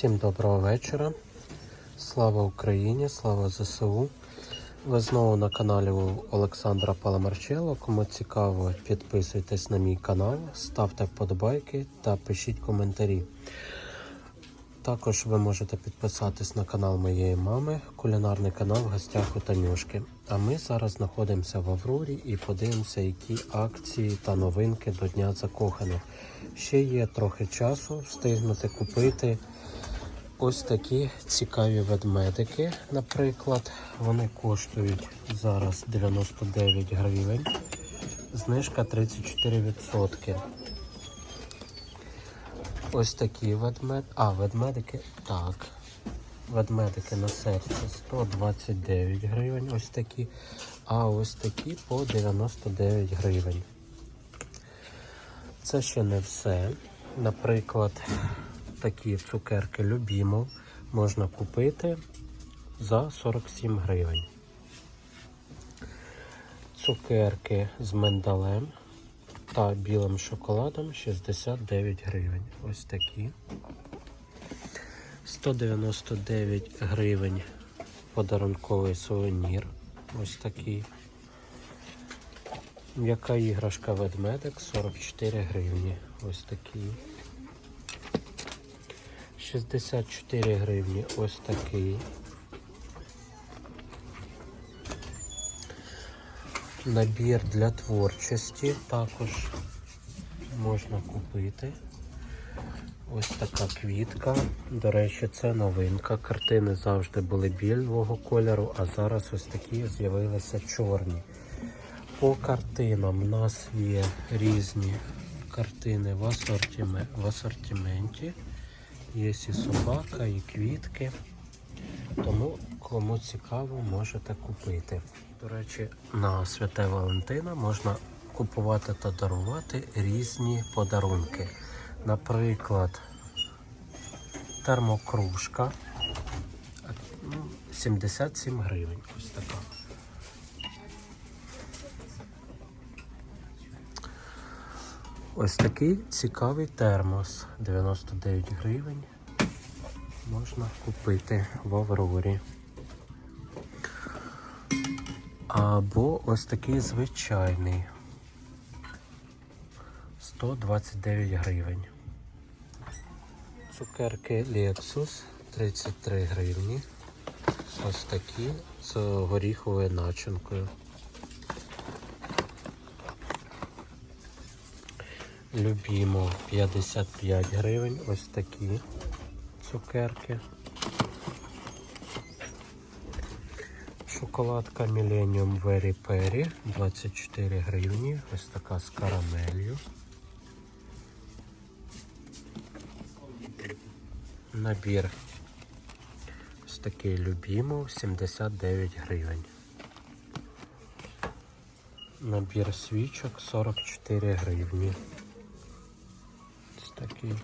Всім доброго вечора. Слава Україні, слава ЗСУ. Ви знову на каналі Олександра Паламарчело. Кому цікаво, підписуйтесь на мій канал, ставте вподобайки та пишіть коментарі. Також ви можете підписатись на канал моєї мами, кулінарний канал в гостях у Танюшки. А ми зараз знаходимося в Аврорі і подивимося, які акції та новинки до Дня Закоханих. Ще є трохи часу встигнути купити ось такі цікаві ведмедики. Наприклад, вони коштують зараз 99 гривень, знижка 34%. Ось такі ведмед. А, ведмедики. Так. Ведмедики на серці 129 гривень. Ось такі. А ось такі по 99 гривень. Це ще не все. Наприклад, такі цукерки Любімов можна купити за 47 гривень. Цукерки з миндалем та білим шоколадом 69 гривень. Ось такі. 199 гривень подарунковий сувенір. Ось такий. М'яка іграшка ведмедик 44 гривні. Ось такий. 64 гривні. Ось такий. Набір для творчості також можна купити. Ось така квітка. До речі, це новинка. Картини завжди були білого кольору, а зараз ось такі з'явилися чорні. По картинам у нас є різні картини в, асортиме- в асортименті. Є і собака, і квітки. Тому кому цікаво, можете купити. До речі, на Святе Валентина можна купувати та дарувати різні подарунки. Наприклад, термокружка ну, 77 гривень. Ось така. Ось такий цікавий термос 99 гривень. Можна купити в Аврорі. Або ось такий звичайний 129 гривень. Цукерки Lexus 33 гривні. Ось такі з горіховою начинкою. Любімо 55 гривень. Ось такі цукерки. Шоколадка Millennium Very Perry 24 гривні. Ось така з карамелью. Набір ось такий Любімо 79 гривень. Набір свічок 44 гривні. Такий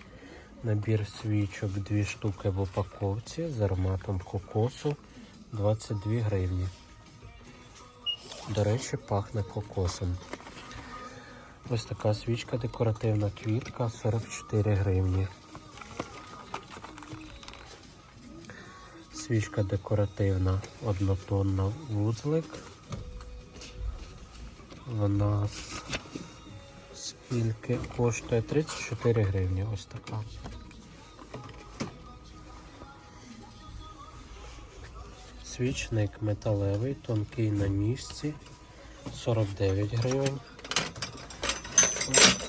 набір свічок, дві штуки в упаковці з ароматом кокосу 22 гривні. До речі, пахне кокосом. Ось така свічка декоративна квітка 44 гривні. Свічка декоративна однотонна вузлик. Вона з- скільки коштує 34 гривні. Ось така. Свічник металевий, тонкий на місці. 49 гривень.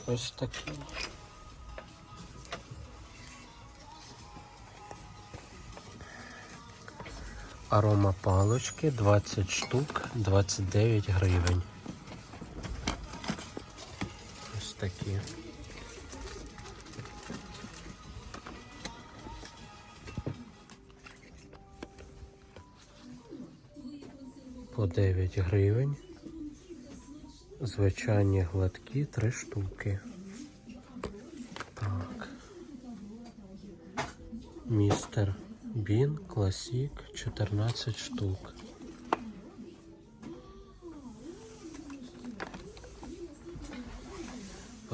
Ось такий. Арома палочки 20 штук, 29 гривень. Такі. По 9 гривень. Звичайні гладкі 3 штуки. Так. Містер Бін Класік 14 штук.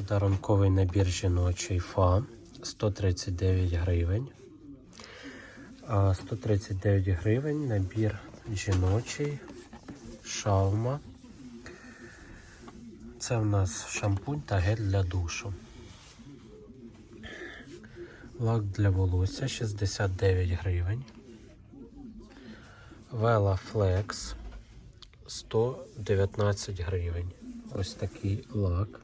Подарунковий набір жіночий ФА 139 гривень. 139 гривень, набір жіночий, шаума. Це в нас шампунь та гель для душу. Лак для волосся 69 гривень. Вела Flex 119 гривень. Ось такий лак.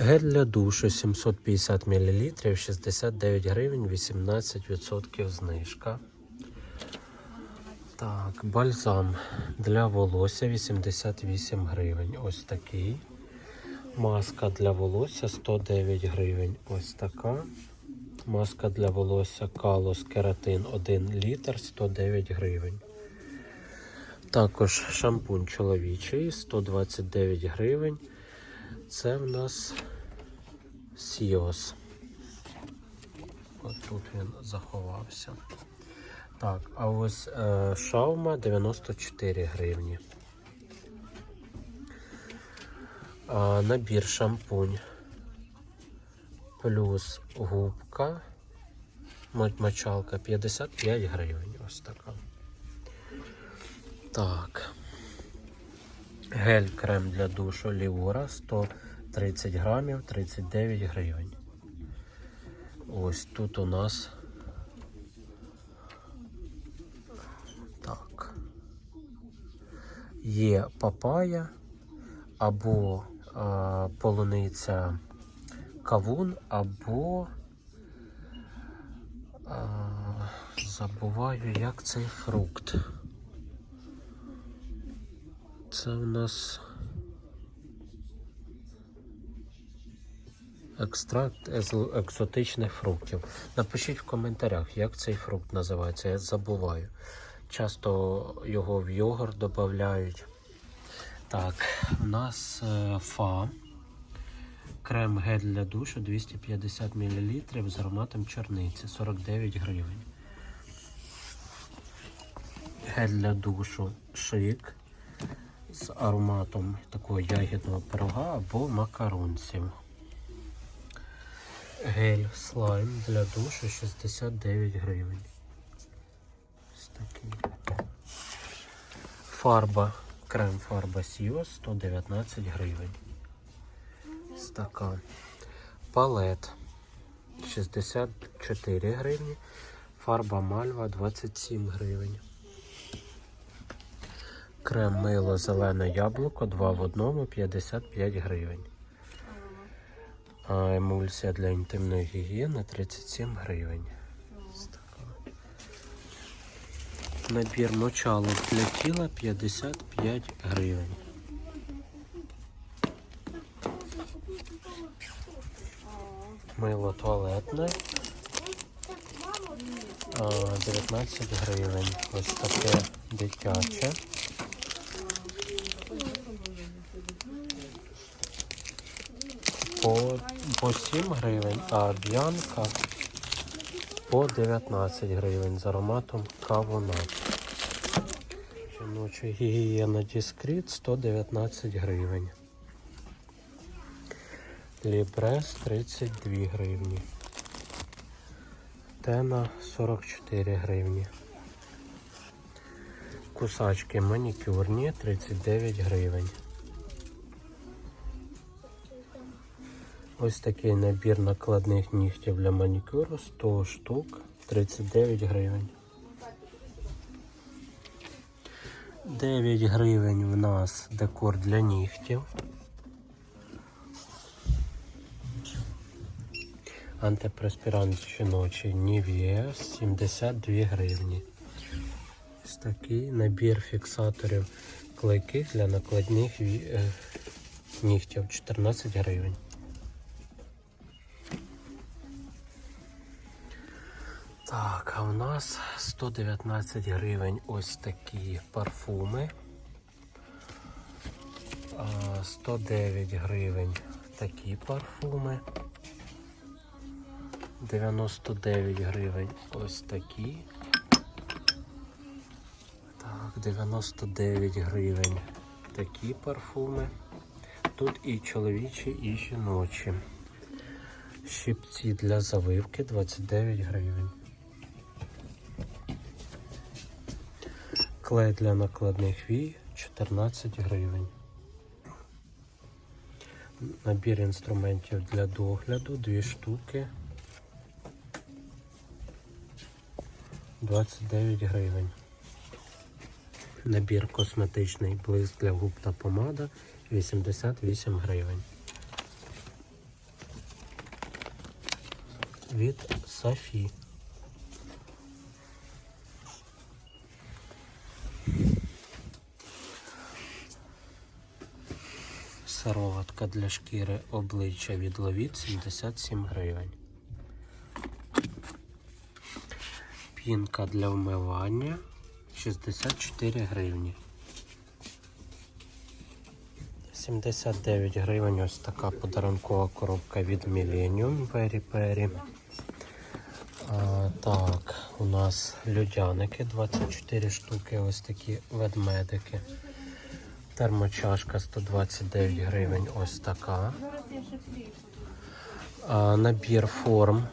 Гель для душу 750 мл 69 гривень, 18% знижка. Так, бальзам для волосся 88 гривень. Ось такий. Маска для волосся 109 гривень. Ось така. Маска для волосся Калос Кератин 1 літр 109 гривень. Також шампунь чоловічий 129 гривень. Це в нас Сіос. Ось тут він заховався. Так, а ось е, шаума 94 гривні. А, набір шампунь плюс губка. мо- Мочалка 55 гривень. Ось така. Так. Гель крем для душу Ліора 130 грамів 39 гривень. Ось тут у нас так. Є папая або а, полуниця кавун, або а, забуваю, як цей фрукт. Це в нас екстракт екзотичних фруктів. Напишіть в коментарях, як цей фрукт називається. Я забуваю. Часто його в йогурт додають. Так, у нас е, фа. Крем гель для душу 250 мл з ароматом чорниці 49 гривень. Гель для душу шик з ароматом такого ягідного пирога або макаронців. Гель слайм для душу 69 гривень. Ось такий. Фарба, крем фарба Сіо 119 гривень. Стакан. Палет 64 гривні. Фарба мальва 27 гривень. Крем мило зелене яблуко 2 в 1 55 гривень. А емульсія для інтимної гігієни 37 гривень. Набір мочалок для тіла 55 гривень. Мило туалетне а, 19 гривень. Ось таке дитяче. По, по 7 гривень, а б'янка по 19 гривень з ароматом кавуна. Жіноча гігієна Діскріт 119 гривень. Лібрес 32 гривні. Тена 44 гривні. Кусачки манікюрні 39 гривень. Ось такий набір накладних нігтів для манікюру 100 штук 39 гривень. 9 гривень в нас декор для нігтів. Антипреспірант жіночий Nivea 72 гривні. Ось такий набір фіксаторів клейких для накладних е, нігтів 14 гривень. А у нас 119 гривень ось такі парфуми. 109 гривень такі парфуми. 99 гривень ось такі. Так, 99 гривень такі парфуми. Тут і чоловічі, і жіночі. Щипці для завивки 29 гривень. Клей для накладних вій 14 гривень. Набір інструментів для догляду 2 штуки 29 гривень. Набір косметичний блиск для губ та помада 88 гривень. Від Софі. Сироватка для шкіри обличчя від Ловіт 77 гривень. Пінка для вмивання 64 гривні. 79 гривень ось така подарункова коробка від Millennium Peri. А, так, у нас людяники 24 штуки, ось такі ведмедики. Термочашка 129 гривень, ось така. Набір форм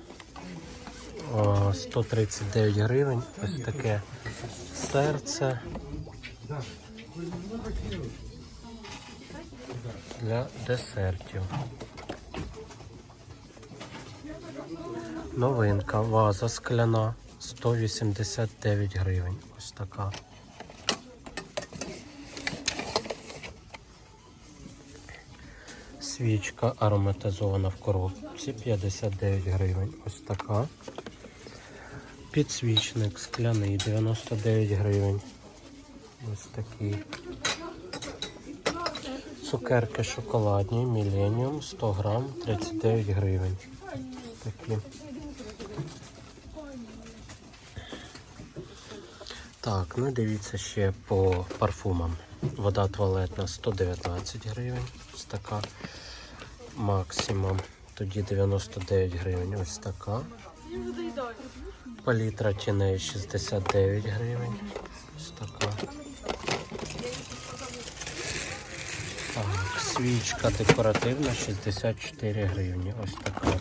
139 гривень, ось таке серце. Для десертів. Новинка, ваза скляна 189 гривень. Ось така. Свічка ароматизована в коробці 59 гривень. Ось така. Підсвічник скляний 99 гривень. Ось такий. Цукерки шоколадні, Millennium 100 грам 39 гривень. Ось такі. Так, ну дивіться ще по парфумам. Вода туалетна 119 гривень. Ось така. Максимум. Тоді 99 гривень. Ось така. Палітра тіней 69 гривень. Ось така. Так, свічка декоративна 64 гривні. Ось така.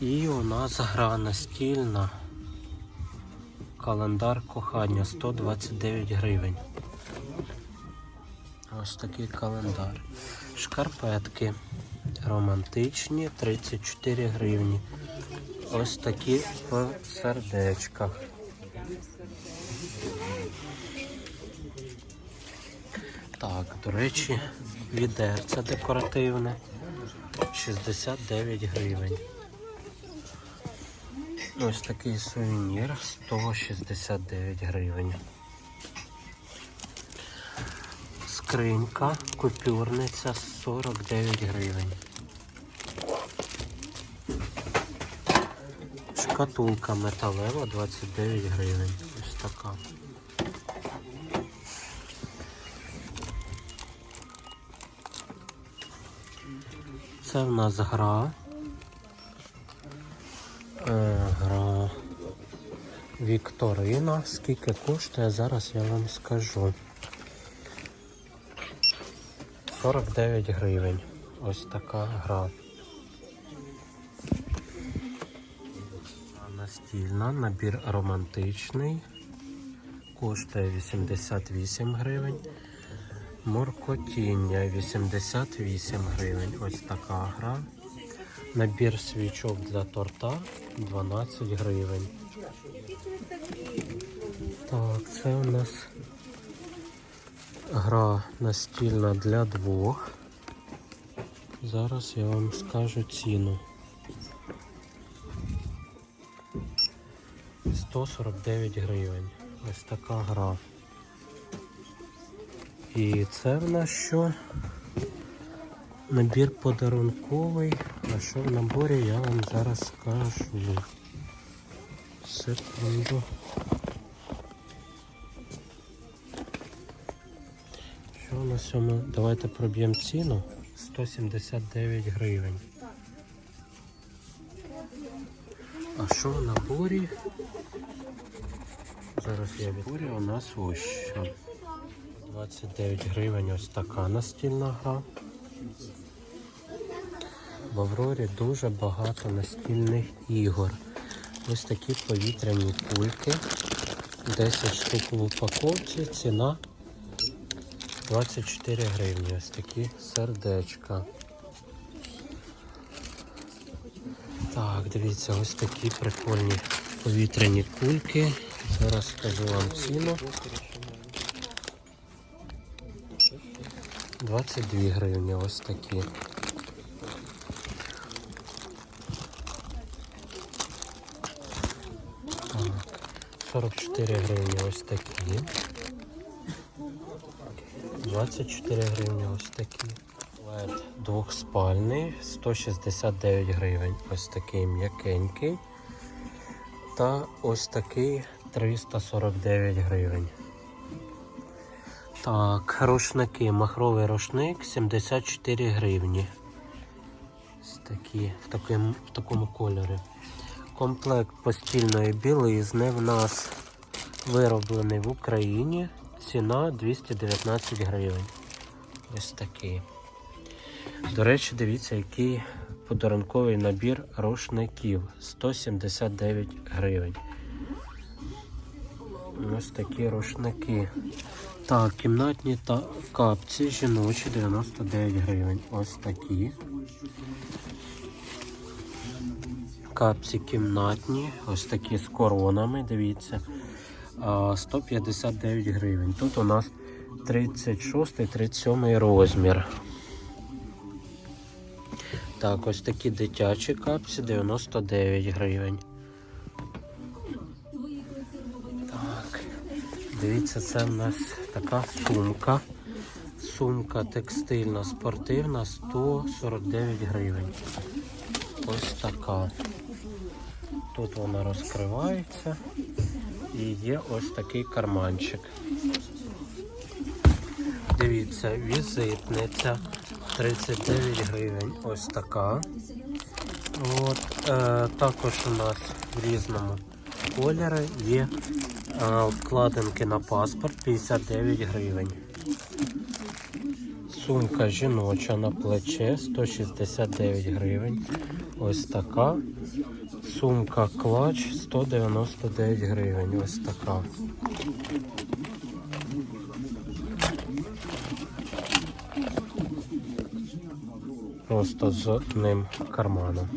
І у нас гра настільна. Календар кохання 129 гривень. Ось такий календар. Шкарпетки романтичні 34 гривні. Ось такі в сердечках. Так, до речі, відерце декоративне 69 гривень. Ось такий сувенір 169 гривень. Скринька, купюрниця 49 гривень. Шкатулка металева 29 гривень. Ось така. Це в нас гра. Е, гра Вікторина. Скільки коштує, зараз я вам скажу. 49 гривень. Ось така гра. Настільна, набір романтичний. Коштує 88 гривень. Моркотіння 88 гривень. Ось така гра. Набір свічок для торта 12 гривень. Так, це у нас гра настільна для двох. Зараз я вам скажу ціну. 149 гривень. Ось така гра. І це в нас що? Набір подарунковий. А що в наборі я вам зараз скажу. Секунду. Що у нас сьому? Давайте проб'ємо ціну. 179 гривень. А що в наборі? Зараз я відборі у нас ось що. 29 гривень ось така настільна гра. В Аврорі дуже багато настільних ігор. Ось такі повітряні кульки 10 штук в упаковці, ціна 24 гривні. Ось такі сердечка. Так, дивіться, ось такі прикольні повітряні кульки. Зараз скажу вам ціну. 22 гривні ось такі. Так, 44 гривні ось такі. 24 гривні ось такі. Лед двохспальний, 169 гривень. Ось такий м'якенький. Та ось такий 349 гривень. Так, рушники. Махровий рушник 74 гривні. Ось такі, в, таким, в такому кольорі. Комплект постільної білизни в нас вироблений в Україні. Ціна 219 гривень. Ось такий. До речі, дивіться, який подарунковий набір рушників 179 гривень. Ось такі рушники. Так, кімнатні та капці жіночі 99 гривень. Ось такі. Капці кімнатні, ось такі з коронами, дивіться. А, 159 гривень. Тут у нас 36-37 розмір. Так, ось такі дитячі капці 99 гривень. Так, дивіться, це в нас така сумка. Сумка текстильна, спортивна 149 гривень. Ось така. Тут вона розкривається і є ось такий карманчик. Дивіться, візитниця 39 гривень. Ось така. От, е, також у нас в різному кольорі є е, вкладинки на паспорт 59 гривень. Сумка жіноча на плече 169 гривень. Ось така. Сумка клач 199 гривень. Ось така. Просто з одним карманом.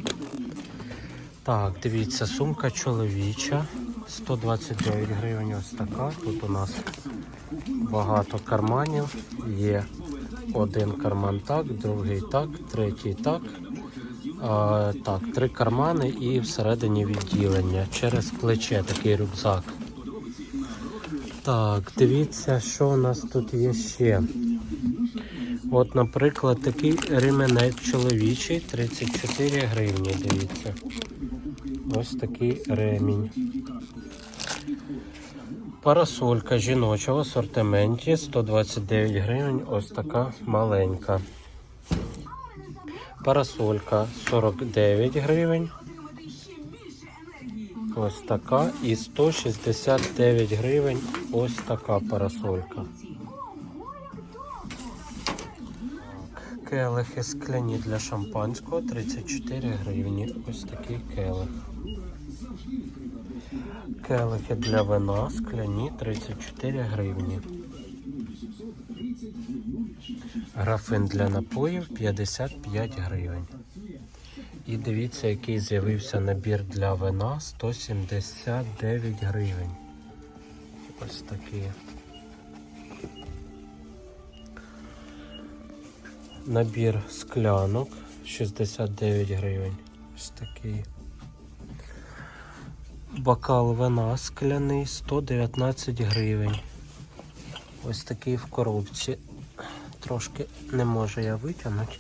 Так, дивіться, сумка чоловіча 129 гривень. Ось така. Тут у нас багато карманів. Є один карман так, другий так, третій так. Так, три кармани і всередині відділення через плече такий рюкзак. Так, дивіться, що у нас тут є ще. От, наприклад, такий ременець чоловічий 34 гривні. Дивіться. Ось такий ремінь. Парасолька жіноча в асортименті 129 гривень. Ось така маленька. Парасолька 49 гривень. Ось така. І 169 гривень. Ось така парасолька. Келихи скляні для шампанського 34 гривні. Ось такий келих. Келихи для вина скляні 34 гривні. Графин для напоїв 55 гривень. І дивіться, який з'явився набір для вина 179 гривень. Ось такий. Набір склянок 69 гривень. Ось такий. Бокал вина скляний 119 гривень. Ось такий в коробці. Трошки не можу я витягнути.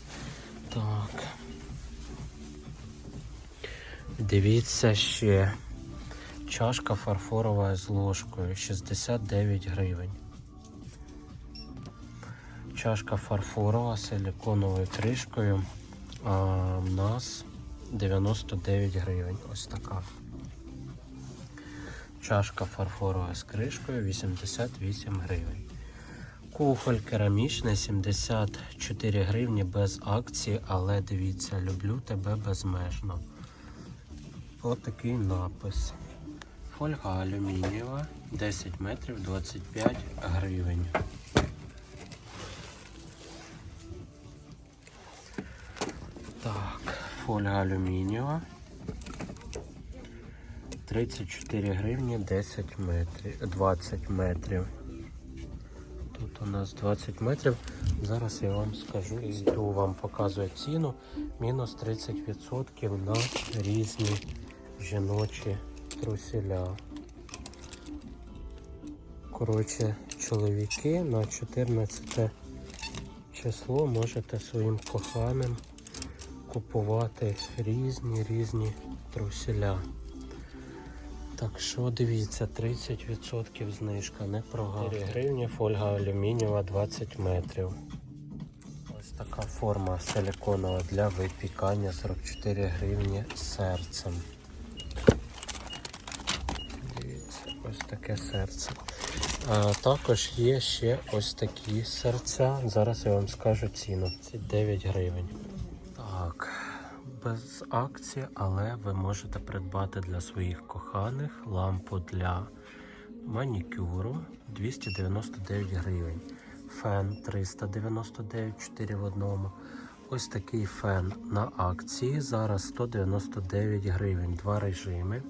Так. Дивіться ще. Чашка фарфорова з ложкою 69 гривень. Чашка фарфорова з силиконовою кришкою. А в нас 99 гривень. Ось така. Чашка фарфорова з кришкою 88 гривень. Кухоль керамічний 74 гривні без акції, але дивіться, люблю тебе безмежно. Ось такий напис. Фольга алюмінієва 10 метрів 25 гривень. Так, фольга алюмінієва. 34 гривні 10 метрів, 20 метрів. Тут у нас 20 метрів. Зараз я вам скажу, йду вам показую ціну. Мінус 30% на різні жіночі труселя. Коротше, чоловіки на 14 число можете своїм коханим купувати різні різні труселя. Так що дивіться, 30% знижка, не прогадуйте. 4 гривні, фольга алюмінієва 20 метрів. Ось така форма силиконова для випікання 44 гривні серцем. Дивіться, ось таке серце. А, також є ще ось такі серця. Зараз я вам скажу ціну. Це 9 гривень. Так, без акції, але ви можете придбати для своїх коханих лампу для манікюру 299 гривень. Фен 399 4 в одному. Ось такий фен на акції. Зараз 199 гривень, два режими.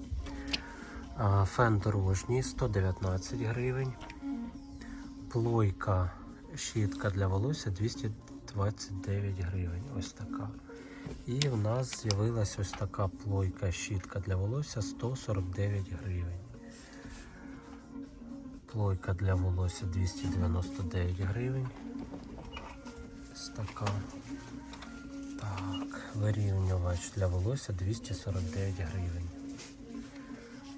Фен дорожній 119 гривень. Плойка щітка для волосся 229 гривень. Ось така. І в нас з'явилась ось така плойка щітка для волосся 149 гривень. Плойка для волосся 299 гривень. Ось така. Так, вирівнювач для волосся 249 гривень.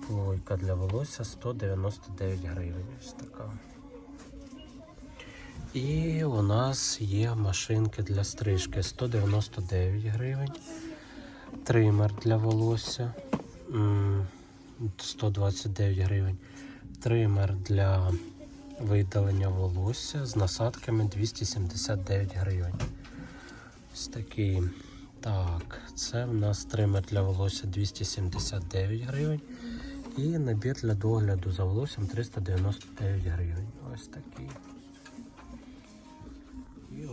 Плойка для волосся 199 гривень. Ось така. І у нас є машинки для стрижки 199 гривень. Тример для волосся 129 гривень. Тример для видалення волосся з насадками 279 гривень. Ось такий. Так, це в нас тример для волосся 279 гривень. І набір для догляду за волоссям 399 гривень. Ось такий.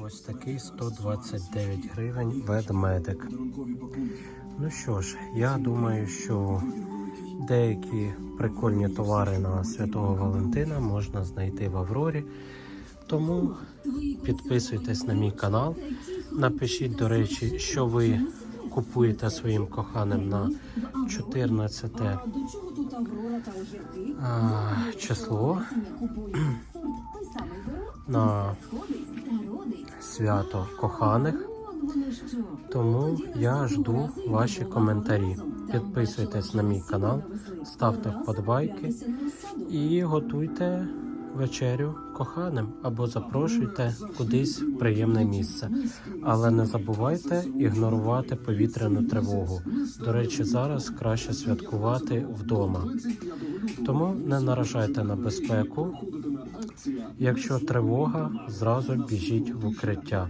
Ось такий 129 гривень ведмедик. Ну що ж, я думаю, що деякі прикольні товари на Святого Валентина можна знайти в Аврорі. Тому підписуйтесь на мій канал. Напишіть, до речі, що ви купуєте своїм коханим на 14 а, число на свято коханих. Тому я жду ваші коментарі. Підписуйтесь на мій канал, ставте вподобайки і готуйте вечерю коханим або запрошуйте кудись в приємне місце. Але не забувайте ігнорувати повітряну тривогу. До речі, зараз краще святкувати вдома. Тому не наражайте на безпеку. Якщо тривога, зразу біжіть в укриття.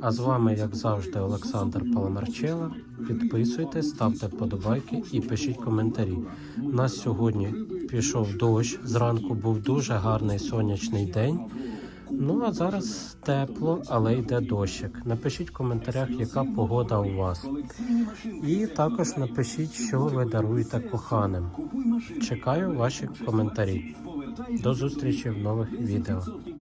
А з вами, як завжди, Олександр Паламарчела. Підписуйтесь, ставте вподобайки і пишіть коментарі. У нас сьогодні пішов дощ. Зранку був дуже гарний сонячний день. Ну а зараз тепло, але йде дощик. Напишіть в коментарях, яка погода у вас. І також напишіть, що ви даруєте коханим. Чекаю ваші коментарі. До зустрічі в нових відео.